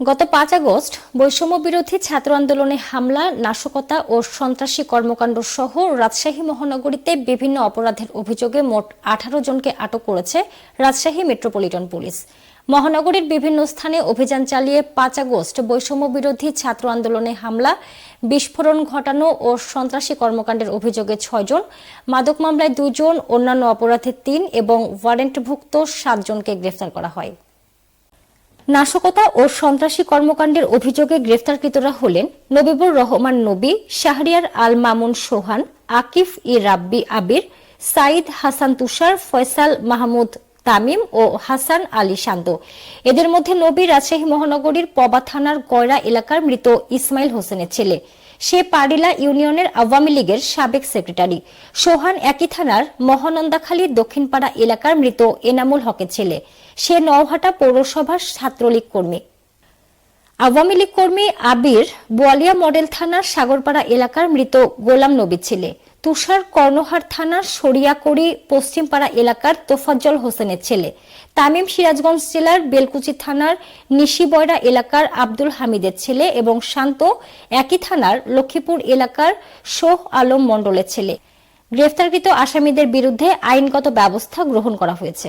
গত পাঁচ আগস্ট বৈষম্য বিরোধী ছাত্র আন্দোলনে হামলা, নাশকতা ও সন্ত্রাসী কর্মকাণ্ড সহ রাজশাহী মহানগরীতে বিভিন্ন অপরাধের অভিযোগে মোট আঠারো জনকে আটক করেছে রাজশাহী মেট্রোপলিটন পুলিশ। মহানগরীর বিভিন্ন স্থানে অভিযান চালিয়ে পাঁচ আগস্ট বৈষম্য বিরোধী ছাত্র আন্দোলনে হামলা, বিস্ফোরণ ঘটানো ও সন্ত্রাসী কর্মকাণ্ডের অভিযোগে ছয়জন মাদক মামলায় দুজন, অন্যান্য অপরাধে তিন এবং ওয়ারেন্টভুক্ত সাতজনকে গ্রেফতার করা হয়। নাশকতা ও সন্ত্রাসী কর্মকাণ্ডের অভিযোগে গ্রেফতারকৃতরা হলেন নবিবুর রহমান নবী, শাহরিয়ার আল মামুন সোহান, আকিফ ই রাব্বি আবির সাইদ হাসান তুষার, ফয়সাল মাহমুদ তামিম ও হাসান আলী শান্ত। এদের মধ্যে নবী রাজশাহী মহানগরীর পবা থানার গয়রা এলাকার মৃত ইসমাইল হোসেনের ছেলে। সে পারিলা ইউনিয়নের আওয়ামী লীগের সাবেক সেক্রেটারি। সোহান একই থানার মহানন্দাখালী দক্ষিণপাড়া এলাকার মৃত এনামুল হকের ছেলে। সে নওহাটা পৌরসভার ছাত্রলীগ কর্মী। আওয়ামী লীগ কর্মী আবির বোয়ালিয়া মডেল থানার সাগরপাড়া এলাকার মৃত গোলাম নবীর ছেলে। তুষার কর্ণহার থানার সরিয়াকড়ি পশ্চিমপাড়া এলাকার তোফাজ্জল হোসেনের ছেলে। তামিম সিরাজগঞ্জ জেলার বেলকুচি থানার নিশিবয়রা এলাকার আব্দুল হামিদের ছেলে এবং শান্ত একই থানার লক্ষ্মীপুর এলাকার শোহ আলম মণ্ডলের ছেলে। গ্রেফতারকৃত আসামিদের বিরুদ্ধে আইনগত ব্যবস্থা গ্রহণ করা হয়েছে।